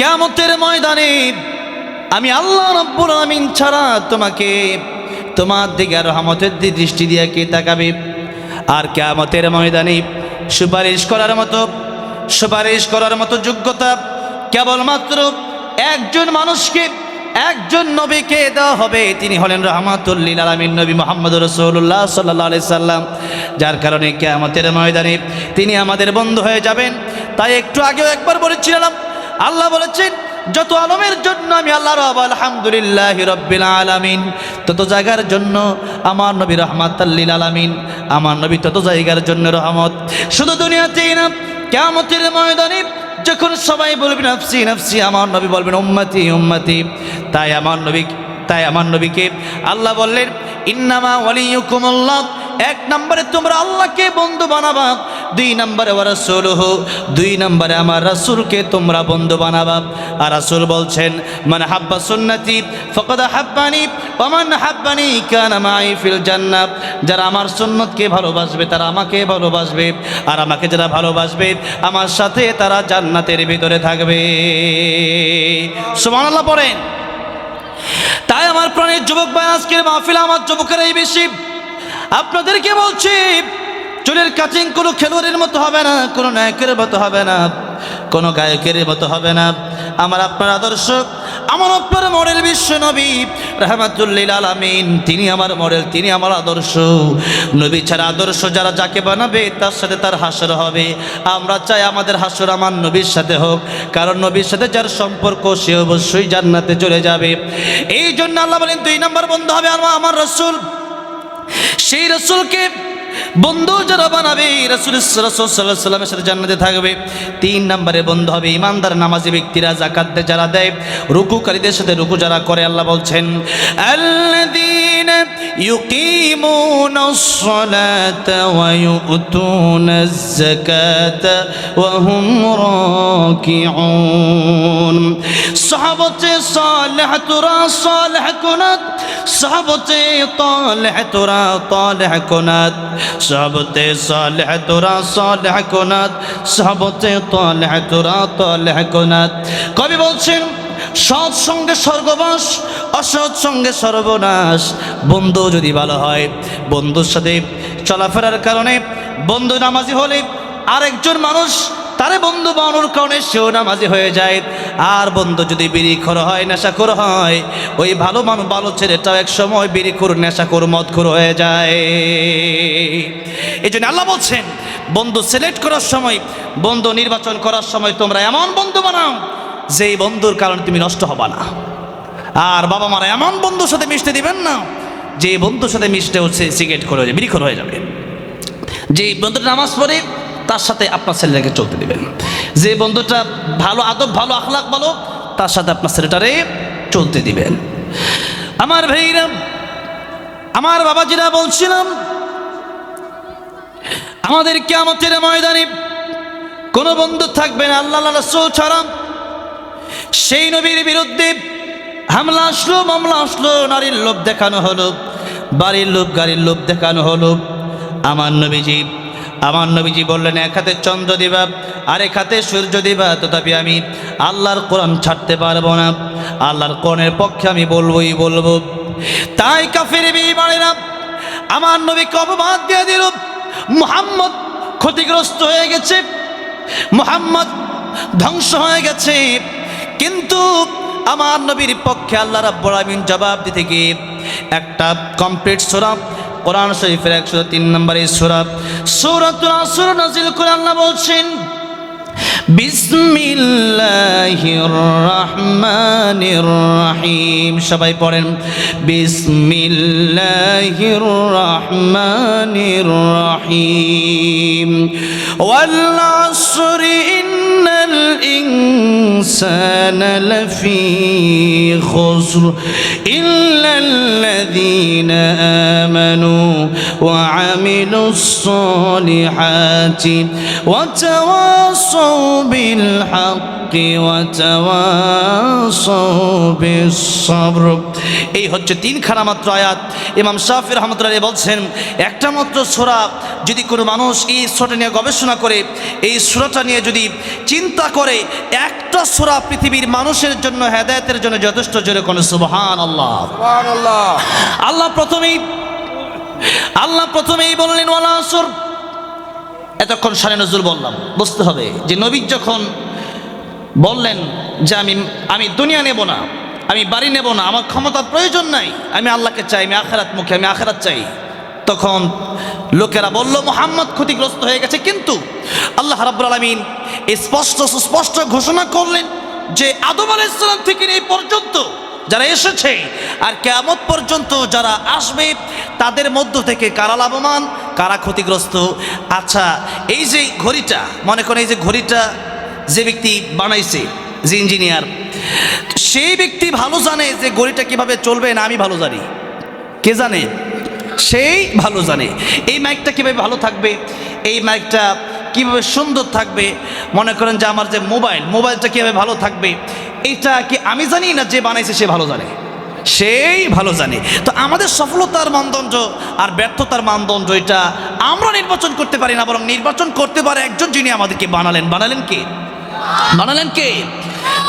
কেমতের ময়দানে আমি আল্লাহ রব্বুল আমিন ছাড়া তোমাকে তোমার দিকে রহমতের দৃষ্টি দিয়ে কে তাকাবে? আর কেমতের ময়দানে সুপারিশ করার মতো, সুপারিশ করার মতো যোগ্যতা কেবলমাত্র একজন মানুষকে, একজন নবীকে দেওয়া হবে। তিনি হলেন রহমাতুল্লিল আলমিন, নবী মোহাম্মদ রসৌল্লাহ সাল্লাহ সাল্লাম। যার কারণে কেয়ামতের ময়দানে তিনি আমাদের বন্ধু হয়ে যাবেন। তাই একটু আগেও একবার বলেছিলাম আল্লাহ বলেছেন, যত আলমের জন্য আমি আল্লাহ রব আলহামদুলিল্লাহ রব্বিল আলামিন। তত জায়গার জন্য আমার নবী রহমাতাল্লিল আলামিন, আমার নবী তত জায়গার জন্য রহমত। শুধু দুনিয়াতেই না, কেয়ামতের ময়দানে যখন সবাই বলবে, নাফসি নাফসি, আমার নবী বলবেন, উম্মতি উম্মতি। তাই আমার নবী, তাই আমার নবীকে আল্লাহ বললেন, ইন্নামা ওয়ালিয়ুকুমুল্লাহ এক নম্বরে তোমরা আল্লাহকে বন্ধু বানাবা, দুই নম্বরে ওরা রাসূলুহ, দুই নম্বরে আমার রাসূলকে তোমরা বন্ধু বানাবা। আর রাসূল বলছেন, মান হাব্বা সুন্নতি ফাকাদ হাব্বানি ওয়া মান হাব্বানি কানা মাই ফিল জান্নাত। যারা আমার সুন্নতকে ভালোবাসবে, তারা আমাকে ভালোবাসবে। আর আমাকে যারা ভালোবাসবে, আমার সাথে তারা জান্নাতের ভিতরে থাকবে। সুবহানাল্লাহ পড়েন। তাই আমার প্রাণের যুবক ভাই, আজকের মাহফিল আমার যুবকেরাই বেশি আপনাদেরকে বলছি, চুলের কাটিং কোনো খেলোয়াড়ের মতো হবে না, কোনো নায়কের মতো হবে না, কোনো গায়কের মতো হবে না। আমার আপনার আদর্শ, আমার আপনার মডেল বিশ্ব নবী, রহমাতুল্লিল আলামিন, তিনি আমার মডেল, তিনি আমার আদর্শ। নবী ছাড়া আদর্শ যারা যাকে বানাবে, তার সাথে তার হাসর হবে। আমরা চাই আমাদের হাসর আমার নবীর সাথে হোক, কারণ নবীর সাথে যার সম্পর্ক, সে অবশ্যই জান্নাতে চলে যাবে। এই জন্য আল্লাহ বলেন, দুই নম্বর বন্ধু হবে আমার আমার রসুল। সেই রসুলকে বন্ধু যারা বানাবে, রসুল রসুলামের সাথে জান্নাতে থাকবে। তিন নম্বরে বন্ধু হবে ইমানদার, নামাজি ব্যক্তিরা জাকাত যারা দেয়, রুকুকারীদের সাথে রুকু যারা করে, আল্লাহ বলছেন الذين يقيمون الصلاة ويؤتون الزكاة وهم راكعون صحابة صالح ترى صالح كنت صحابة طالح ترى طالح كنت صحابة صالح ترى صالح كنت صحابة طالح ترى طالح كنت কবি বলছেন সৎ সঙ্গে স্বর্গবাস, অসৎ সঙ্গে সর্বনাশ। বন্ধু যদি ভালো হয়, বন্ধুর সাথে চলাফেরার কারণে বন্ধু নামাজি হলে আরেকজন মানুষ, তারে বন্ধু বানানোর কারণে সেও নামাজি হয়ে যায়। আর বন্ধু যদি বিড়িখোর হয়, নেশাখোর হয়, ওই ভালো মানুষ, ভালো ছেলেটাও এক সময় বিড়িখোর, নেশাখোর, মদখোর হয়ে যায়। এই জন্য আল্লাহ বলছেন, বন্ধু সিলেক্ট করার সময়, বন্ধু নির্বাচন করার সময় তোমরা এমন বন্ধু বানাও যেই বন্ধুর কারণে তুমি নষ্ট হবা না। আর বাবা মারা এমন বন্ধুর সাথে মিশতে দিবেন না, যে বন্ধুর সাথে মিশতে হচ্ছে সিগারেট করে হয়ে যাবে বিড়িখোর হয়ে যাবে। যে বন্ধুটা নামাজ পড়ে, তার সাথে আপনার ছেলেটাকে চলতে দিবেন। যে বন্ধুটা ভালো আদব, ভালো আখলাক ভালো, তার সাথে আপনার ছেলেটারে চলতে দিবেন। আমার ভাইরা, আমার বাবাজিরা বলছিলাম, আমাদের কেমতের ময়দানে কোনো বন্ধু থাকবে না আল্লাহ, রসুল ছাড়া। সেই নবীর বিরুদ্ধে হামলা আসলো, মামলা আসলো, নারীর লোভ দেখানো হলো, বাড়ির লোভ, গাড়ির লোভ দেখানো হলো। আমার নবীজি আমার নবীজি বললেন, এক হাতে চন্দ্র দিবা, আরেক হাতে সূর্য দিবা, তথাপি আমি আল্লাহর কোরআন ছাড়তে পারব না। আল্লাহর কোরআনের পক্ষে আমি বলবোই বলব। তাই কাফির বিমানেরা আমার নবীকে অপবাদ দিয়ে দিল। মুহাম্মদ ক্ষতিগ্রস্ত হয়ে গেছে, মুহাম্মদ ধ্বংস হয়ে গেছে। কিন্তু আমার নবীর পক্ষে আল্লাহ রাব্বুল জবাব দিতে গিয়ে একটা কমপ্লিট সূরা, কোরআন শরীফের একশো তিন নম্বরে সূরা, সূরাতুল আসর নাজিল করে আল্লাহ বলছেন, বিসমিল্লাহির রহমানির রহিম। সবাই পড়েন, বিসমিল্লাহির রহমানির রহিম। ওয়াল ইনসানা লাফি খুসর ইল্লা الذين آمنوا وعملوا الصالحات وتواصوا بالحق وتواصوا بالصبر এই হচ্ছে তিনখানা মাত্র আয়াত ইমাম শাফি রহমতুল্লাহ বলছেন একটা মাত্র সোরা যদি কোনো মানুষ এই সোরাটা নিয়ে গবেষণা করে এই সোরাটা নিয়ে যদি চিন্তা করে একটা সোরা পৃথিবীর মানুষের জন্য হেদায়তের জন্য যথেষ্ট জোরে কোনো সুবহান আল্লাহ আল্লাহ প্রথমেই আল্লাহ প্রথমেই বললেন ওয়ালা আসর এতক্ষণ সারে নজরুল বললাম বুঝতে হবে যে নবী যখন বললেন যে আমি আমি দুনিয়া নেব না আমি বাড়ি নেব না আমার ক্ষমতার প্রয়োজন নাই আমি আল্লাহকে চাই আমি আখেরাত মুখে আমি আখেরাত চাই। তখন লোকেরা বলল মোহাম্মদ ক্ষতিগ্রস্ত হয়ে গেছে। কিন্তু আল্লাহ রাব্বুল আলামিন স্পষ্ট সুস্পষ্ট ঘোষণা করলেন যে আদম আলাইসালাম থেকে এই পর্যন্ত যারা এসেছে আর কেয়ামত পর্যন্ত যারা আসবে, তাদের মধ্য থেকে কারা লাভবান, কারা ক্ষতিগ্রস্ত? আচ্ছা এই যে ঘড়িটা, মনে করেন এই যে ঘড়িটা যে ব্যক্তি বানাইছে, যে ইঞ্জিনিয়ার সেই ব্যক্তি ভালো জানে যে ঘড়িটা কীভাবে চলবে না আমি ভালো জানি। কে জানে? সেই ভালো জানে। এই মাইকটা কীভাবে ভালো থাকবে? এই মাইকটা কীভাবে সুন্দর থাকবে? মনে করেন যে আমার যে মোবাইল, মোবাইলটা কীভাবে ভালো থাকবে? এটা কি আমি জানি না যে বানাইছে সে ভালো জানে? সেই ভালো জানে। তো আমাদের সফলতার মানদণ্ড আর ব্যর্থতার মানদণ্ড এটা আমরা নির্বাচন করতে পারি না, বরং নির্বাচন করতে পারে একজন যিনি আমাদেরকে বানালেন। বানালেন কে? বানালেন কে?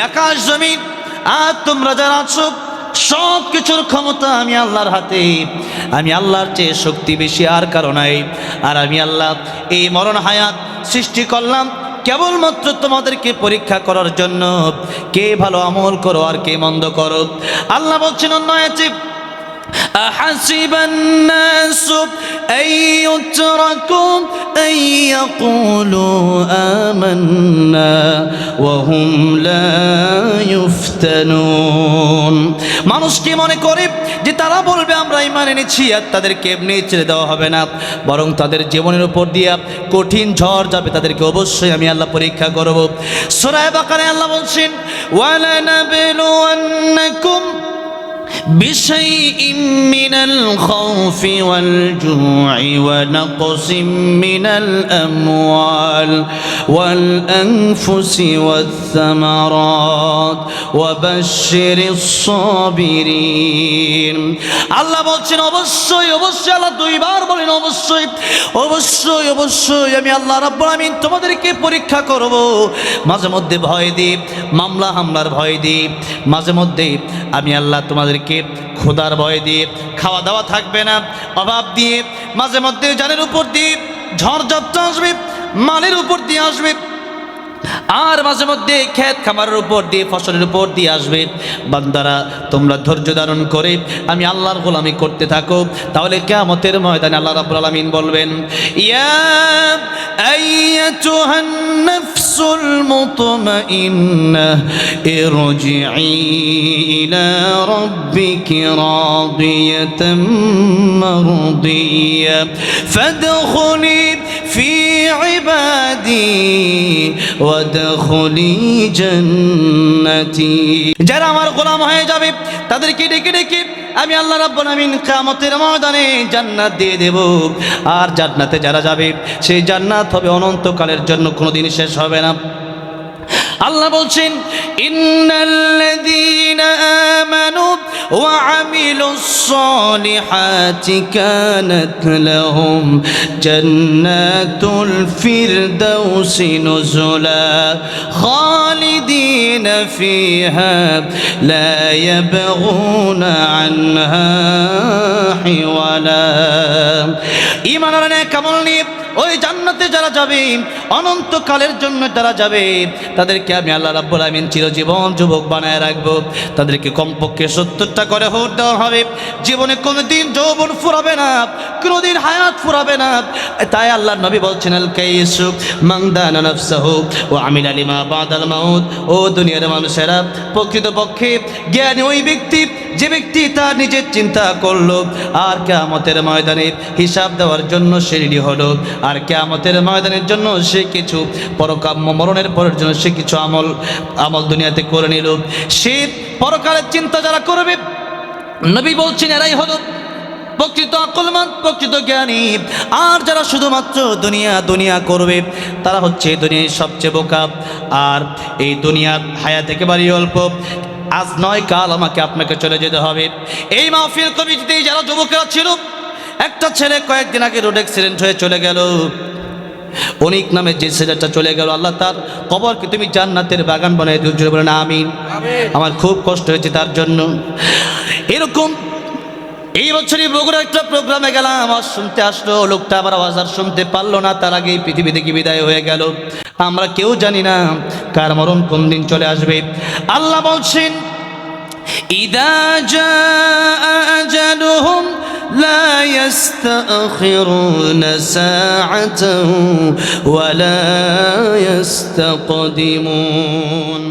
আকাশ জমিন আর তোমরা যারা আছো সব কিছুর ক্ষমতা আমি আল্লাহর হাতে আমি আল্লাহর চেয়ে শক্তি বেশি আর কারো নাই আর আমি আল্লাহ এই মরণ হায়াত সৃষ্টি করলাম কেবলমাত্র তোমাদেরকে পরীক্ষা করার জন্য কে ভালো আমল করো আর কে মন্দ করো আল্লাহ বলছেন অন্য আছে أحسب الناس أن يتركوا أن يقولوا آمنا ওয়াহুম লা ইফতানুন মানুষ কি মনে করে যে তারা বলবে, আমরা ইমান এনেছি আর তাদেরকে এমনি ছেড়ে দেওয়া হবে না। বরং তাদের জীবনের উপর দিয়ে কঠিন ঝড় যাবে তাদেরকে অবশ্যই আমি আল্লাহ পরীক্ষা করব। সূরা বাকারে আল্লাহ বলছেন, ওয়ালা নাবিলুন্নাকুম بشيء من الخوف والجوع ونقص من الأموال والأنفس والثمرات وبشر الصابرين আল্লাহ বলছেন অবশ্যই অবশ্যই আল্লাহ দুইবার বলেন অবশ্যই অবশ্যই অবশ্যই আমি আল্লাহ রাব্বুল আমিন তোমাদেরকে পরীক্ষা করব মাঝে মধ্যে ভয় দিই মামলা হামলার ভয় দিই মাঝে মধ্যে আমি আল্লাহ তোমাদেরকে খোদার ভয় দিয়ে খাওয়া দাওয়া থাকবে না, অভাব দিয়ে, মাঝে মধ্যে জানের উপর দিয়ে ঝড় ঝপ্ত আসবে, মালের উপর দিয়ে আসবে। আর মাঝে মধ্যে ক্ষেত খামারের উপর দিয়ে, ফসলের উপর দিয়ে আসবে। বান্দারা, তোমরা ধৈর্য ধারণ করে, আমি আল্লাহর গোলামি করতে থাকো। তাহলে কেয়ামতের ময়দানে আল্লাহ রাব্বুল আলামিন বলবেন, ইয়া আইয়াতুহান عبادي وادخلي جنتي. যারা আমার গোলাম হয়ে যাবে, তাদেরকে ডেকে ডেকে আমি আল্লাহ রাব্বুল আমিন কিয়ামতের ময়দানে জান্নাত দিয়ে দেব। আর জান্নাতে যারা যাবে, সেই জান্নাত হবে অনন্তকালের জন্য, কোনোদিন শেষ হবে না। আল্লাহ বলছেন, ইন্নাল্লাযীনা আমানু ওয়া আমিলুস সালিহাতি কানাত লাহুম জান্নাতুল ফিরদাউসি নুজুলা খালিদিনা ফিহা লা ইয়াবগুনা আনহা হিওয়ালা। ঈমানের কেমন নিয়ে ওই জান্নাত জান্নাতে যারা যাবে, অনন্তকালের জন্য যারা যাবে, তাদেরকে আমি আল্লাহ রাব্বুল আমিন চিরজীবন যুবক বানায় রাখব। তাদেরকে কমপক্ষে সত্তরটা করে ভোট দেওয়া হবে। জীবনে কোনোদিন যৌবন ফুরাবে না, কোনোদিন হায়াত ফুরাবে না। তাই আল্লাহ নবী বলছেন, আল কাইসু মাংদানা নাফসাহু ও আমিল আলিমা বাদাল মাউত। ও দুনিয়ার মানুষেরা, প্রকৃতপক্ষে জ্ঞানী ওই ব্যক্তি যে ব্যক্তি তার নিজের চিন্তা করল, আর কেয়ামতের ময়দানে হিসাব দেওয়ার জন্য সে রেডি হলো। আর কেয়ামতের ময়দানের জন্য সে কিছু পরকাম্য মরণের পরের জন্য সে কিছু আমল আমল দুনিয়াতে করে নিল। সে পরকালের চিন্তা যারা করবে, নবী বলছেন, এরাই হলো প্রকৃত আকলমান প্রকৃত জ্ঞানী। আর যারা শুধুমাত্র দুনিয়া দুনিয়া করবে, তারা হচ্ছে দুনিয়ার সবচেয়ে বোকা। আর এই দুনিয়ার হায়াত একেবারেই অল্প। আজ নয় কাল আমাকে আপনাকে চলে যেতে হবে। এই মাহফিল কমিটিতেই যারা যুবকেরা ছিল একটা ছেলে কয়েকদিন আগে রোড অ্যাক্সিডেন্ট হয়ে চলে গেল। অনিক নামে যে ছেলেটা চলে গেল আল্লাহ তার কবরকে তুমি জান্নাতের বাগান বানাই দিও জোরে বলেন আমিন। আমার খুব কষ্ট হয়েছে তার জন্য। এরকম এই বছরই বগুড়া একটা প্রোগ্রামে গেলাম আওয়াজ শুনতে আসলো লোকটা আবার আওয়াজ আর শুনতে পারল না তার আগেই পৃথিবী থেকে বিদায় হয়ে গেল। আমরা কেউ জানি না কার মরণ কোন দিন চলে আসবে আল্লাহ বলছেন ইদা جاء أجلهم لا يستأخرون ساعة ولا يستقدمون